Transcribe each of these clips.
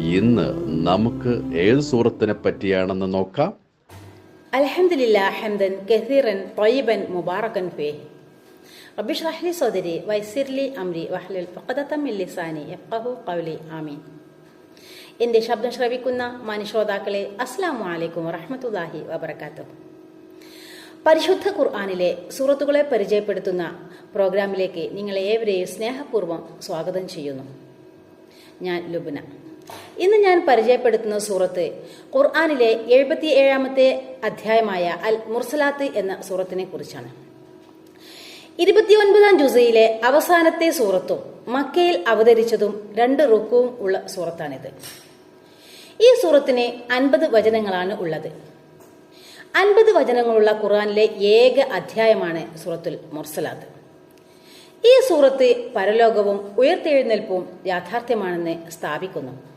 ഇന്ന് നമുക്ക് ഏത് സൂറത്തിനെ പറ്റിയാണെന്ന് നോക്കാം? എന്റെ ഖൗലി ആമീൻ. ശബ്ദം ശ്രവിക്കുന്ന മനുഷ്യോതാക്കളെ അസ്സാമു അലൈക്കും വറഹമത്തല്ലാഹി വബർക്കാത്തു പരിശുദ്ധ ഖുർആാനിലെ സൂറത്തുകളെ പരിചയപ്പെടുത്തുന്ന പ്രോഗ്രാമിലേക്ക് നിങ്ങളെ ഏവരെയും സ്നേഹപൂർവം സ്വാഗതം ചെയ്യുന്നു. ഞാൻ ലുബ്ന. ഇന്ന് ഞാൻ പരിചയപ്പെടുത്തുന്ന സൂറത്ത് ഖുർആാനിലെ എഴുപത്തി ഏഴാമത്തെ അധ്യായമായ അൽ മുർസലാത്ത് എന്ന സൂറത്തിനെ കുറിച്ചാണ്. ഇരുപത്തിയൊൻപതാം ജുസയിലെ അവസാനത്തെ സൂറത്തും മക്കയിൽ അവതരിച്ചതും രണ്ട് റുക്കുവും ഉള്ള സൂറത്താണിത്. ഈ സൂറത്തിന് അൻപത് വചനങ്ങളാണ് ഉള്ളത്. അൻപത് വചനങ്ങളുള്ള ഖുർആാനിലെ ഏക അധ്യായമാണ് സൂറത്തുൽ മുർസലാത്ത്. ഈ സൂറത്ത് പരലോകവും ഉയർത്തെഴുന്നേൽപ്പും യാഥാർത്ഥ്യമാണെന്ന് സ്ഥാപിക്കുന്നു.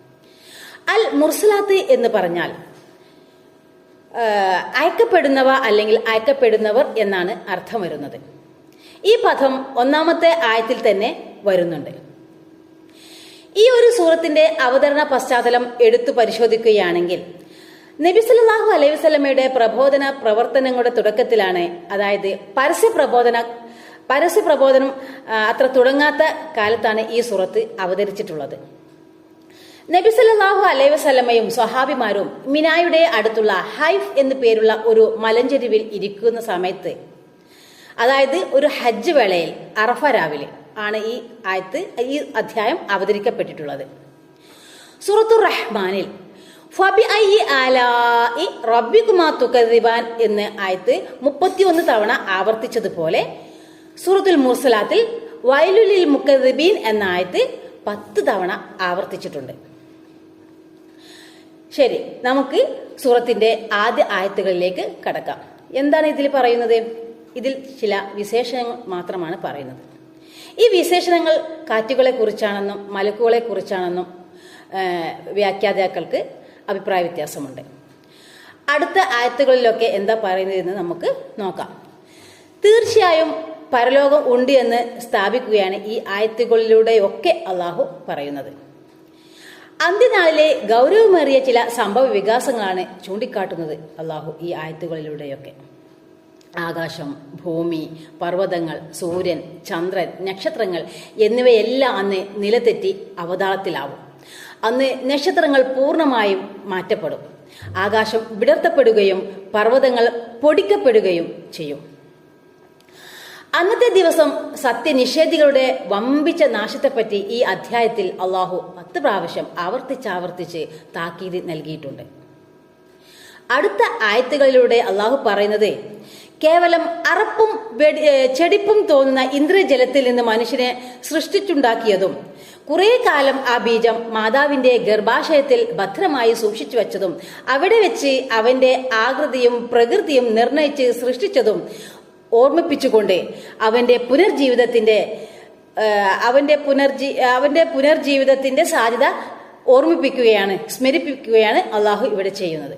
അൽ മുർസലാത്ത് എന്ന് പറഞ്ഞാൽ അയക്കപ്പെടുന്നവ അല്ലെങ്കിൽ അയക്കപ്പെടുന്നവർ എന്നാണ് അർത്ഥം വരുന്നത്. ഈ പദം ഒന്നാമത്തെ ആയത്തിൽ തന്നെ വരുന്നുണ്ട്. ഈ ഒരു സൂറത്തിന്റെ അവതരണ പശ്ചാത്തലം എടുത്തു പരിശോധിക്കുകയാണെങ്കിൽ നബി സല്ലല്ലാഹു അലൈഹി വസല്ലമയുടെ പ്രബോധന പ്രവർത്തനങ്ങളുടെ തുടക്കത്തിലാണ് അതായത് പരസ്യ പ്രബോധന പരസ്യ പ്രബോധനം അത്ര തുടങ്ങാത്ത കാലത്താണ് ഈ സുറത്ത് അവതരിച്ചിട്ടുള്ളത്. നബി സല്ലല്ലാഹു അലൈഹി വസല്ലമയും സ്വഹാബിമാരും മിനായുടെ അടുത്തുള്ള ഹൈഫ് എന്നു പേരുള്ള ഒരു മലഞ്ചെരുവിൽ ഇരിക്കുന്ന സമയത്ത് അതായത് ഒരു ഹജ്ജ് വേളയിൽ അറഫ രാവിലെ ആണ് ഈ ആയത്ത് ഈ അധ്യായം അവതരിക്കപ്പെട്ടിട്ടുള്ളത്. സുറത്തു റഹ്മാനിൽ എന്ന് ആയത്ത് മുപ്പത്തിയൊന്ന് തവണ ആവർത്തിച്ചതുപോലെ സൂറത്തുൽ മുർസലാത്തിൽ വയലുലിൽ മുക്കദിബീൻ എന്ന ആയത്ത് പത്ത് തവണ ആവർത്തിച്ചിട്ടുണ്ട്. ശരി നമുക്ക് സൂറത്തിന്റെ ആദ്യ ആയത്തുകളിലേക്ക് കടക്കാം. എന്താണ് ഇതിൽ പറയുന്നത്? ഇതിൽ ചില വിശേഷണങ്ങൾ മാത്രമാണ് പറയുന്നത്. ഈ വിശേഷണങ്ങൾ കാറ്റുകളെ കുറിച്ചാണെന്നും മലക്കുകളെ കുറിച്ചാണെന്നും വ്യാഖ്യാതാക്കൾക്ക് അഭിപ്രായ വ്യത്യാസമുണ്ട്. അടുത്ത ആയത്തുകളിലൊക്കെ എന്താ പറയുന്നതെന്ന് നമുക്ക് നോക്കാം. തീർച്ചയായും പരലോകം ഉണ്ട് എന്ന് സ്ഥാപിക്കുകയാണ് ഈ ആയത്തുകളിലൂടെയൊക്കെ അള്ളാഹു പറയുന്നത്. അന്ത്യനാളിലെ ഗൗരവമേറിയ ചില സംഭവ വികാസങ്ങളാണ് ചൂണ്ടിക്കാട്ടുന്നത്. അള്ളാഹു ഈ ആയത്തുകളിലൂടെയൊക്കെ. ആകാശം ഭൂമി പർവതങ്ങൾ സൂര്യൻ ചന്ദ്രൻ നക്ഷത്രങ്ങൾ എന്നിവയെല്ലാം അന്ന് നിലതെറ്റി അവതാളത്തിലാവും. അന്ന് നക്ഷത്രങ്ങൾ പൂർണമായും മാറ്റപ്പെടും. ആകാശം വിടർത്തപ്പെടുകയും പർവതങ്ങൾ പൊടിക്കപ്പെടുകയും ചെയ്യും. അന്നത്തെ ദിവസം സത്യനിഷേധികളുടെ വമ്പിച്ച നാശത്തെപ്പറ്റി ഈ അധ്യായത്തിൽ അള്ളാഹു പത്ത് പ്രാവശ്യം ആവർത്തിച്ചാവർത്തിച്ച് താക്കീത് നൽകിയിട്ടുണ്ട്. അടുത്ത ആയത്തുകളിലൂടെ അള്ളാഹു പറയുന്നത് കേവലം അറപ്പും ചെടിപ്പും തോന്നുന്ന ഇന്ദ്രജലത്തിൽ നിന്ന് മനുഷ്യനെ സൃഷ്ടിച്ചുണ്ടാക്കിയതും കുറെ കാലം ആ ബീജം മാതാവിന്റെ ഗർഭാശയത്തിൽ ഭദ്രമായി സൂക്ഷിച്ചു വെച്ചതും അവിടെ വെച്ച് അവന്റെ ആകൃതിയും പ്രകൃതിയും നിർണയിച്ച് സൃഷ്ടിച്ചതും ഓർമ്മിപ്പിച്ചുകൊണ്ട് അവന്റെ പുനർജീവിതത്തിന്റെ അവന്റെ പുനർജീ അവന്റെ പുനർജീവിതത്തിന്റെ സാധ്യത ഓർമ്മിപ്പിക്കുകയാണ് സ്മരിപ്പിക്കുകയാണ് അള്ളാഹു ഇവിടെ ചെയ്യുന്നത്.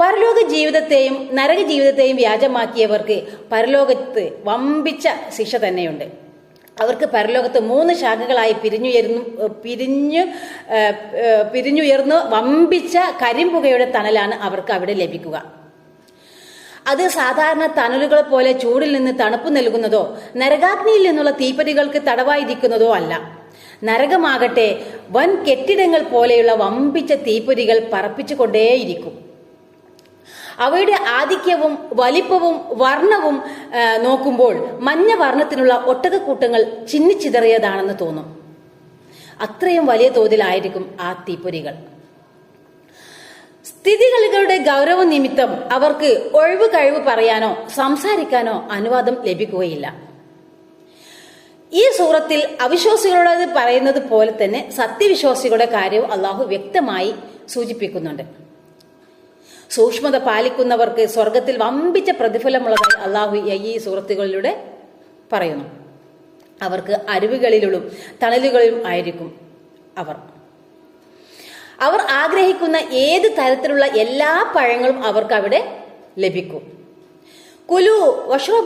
പരലോക ജീവിതത്തെയും നരക ജീവിതത്തെയും വ്യാജമാക്കിയവർക്ക് പരലോകത്ത് വമ്പിച്ച ശിക്ഷ തന്നെയുണ്ട്. അവർക്ക് പരലോകത്ത് മൂന്ന് ശാഖകളായി പിരിഞ്ഞുയരുന്നു പിരിഞ്ഞു പിരിഞ്ഞുയർന്നു വമ്പിച്ച കരിമ്പുകയുടെ തണലാണ് അവർക്ക് അവിടെ ലഭിക്കുക. അത് സാധാരണ തണലുകൾ പോലെ ചൂടിൽ നിന്ന് തണുപ്പ് നൽകുന്നതോ നരകാഗ്നിയിൽ നിന്നുള്ള തീപ്പരികൾക്ക് തടവായിരിക്കുന്നതോ അല്ല. നരകമാകട്ടെ വൻ കെട്ടിടങ്ങൾ പോലെയുള്ള വമ്പിച്ച തീപ്പൊരികൾ പറപ്പിച്ചുകൊണ്ടേയിരിക്കും. അവയുടെ ആധിക്യവും വലിപ്പവും വർണവും നോക്കുമ്പോൾ മഞ്ഞ വർണത്തിനുള്ള ഒട്ടകക്കൂട്ടങ്ങൾ ചിന്നിച്ചിതറിയതാണെന്ന് തോന്നും. അത്രയും വലിയ തോതിലായിരിക്കും ആ തീപ്പൊരികൾ. സ്ഥിതിഗതികളുടെ ഗൗരവ നിമിത്തം അവർക്ക് ഒഴിവ് കഴിവ് പറയാനോ സംസാരിക്കാനോ അനുവാദം ലഭിക്കുകയില്ല. ഈ സൂറത്തിൽ അവിശ്വാസികളോട് പറയുന്നത് പോലെ തന്നെ സത്യവിശ്വാസികളുടെ കാര്യവും അള്ളാഹു വ്യക്തമായി സൂചിപ്പിക്കുന്നുണ്ട്. സൂക്ഷ്മത പാലിക്കുന്നവർക്ക് സ്വർഗത്തിൽ വമ്പിച്ച പ്രതിഫലമുള്ളതായി അള്ളാഹു ഈ സൂറത്തുകളിലൂടെ പറയുന്നു. അവർക്ക് അരുവികളിലും തണലുകളിലും ആയിരിക്കും അവർ. അവർ ആഗ്രഹിക്കുന്ന ഏത് തരത്തിലുള്ള എല്ലാ പഴങ്ങളും അവർക്ക് അവിടെ ലഭിക്കും. കുലു വഷു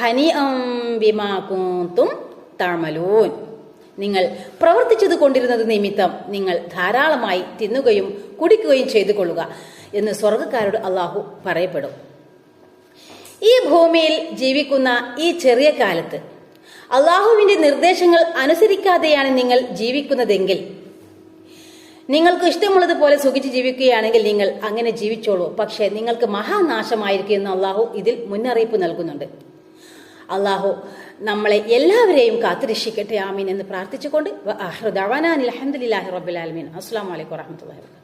ഹനി ബിമാകുന്തും തമലൂൻ നിങ്ങൾ പ്രവർത്തിച്ചത് കൊണ്ടിരുന്നത് നിമിത്തം നിങ്ങൾ ധാരാളമായി തിന്നുകയും കുടിക്കുകയും ചെയ്തു കൊള്ളുക എന്ന് സ്വർഗക്കാരോട് അള്ളാഹു പറയപ്പെടും. ഈ ഭൂമിയിൽ ജീവിക്കുന്ന ഈ ചെറിയ കാലത്ത് അള്ളാഹുവിന്റെ നിർദ്ദേശങ്ങൾ അനുസരിക്കാതെയാണ് നിങ്ങൾ ജീവിക്കുന്നതെങ്കിൽ നിങ്ങൾക്ക് ഇഷ്ടമുള്ളതുപോലെ സുഖിച്ച് ജീവിക്കുകയാണെങ്കിൽ നിങ്ങൾ അങ്ങനെ ജീവിച്ചോളൂ. പക്ഷേ നിങ്ങൾക്ക് മഹാനാശമായിരിക്കും എന്ന് അള്ളാഹു ഇതിൽ മുന്നറിയിപ്പ് നൽകുന്നുണ്ട്. അള്ളാഹു നമ്മളെ എല്ലാവരെയും കാത്തുരക്ഷിക്കട്ടെ. ആമീൻ എന്ന് പ്രാർത്ഥിച്ചുകൊണ്ട് അഹ്റദാവാനാൻ അലഹമുല്ലാഹി റബുലാലമീൻ അസ്സാം വലൈക്കും വാഹമത്തല്ലാ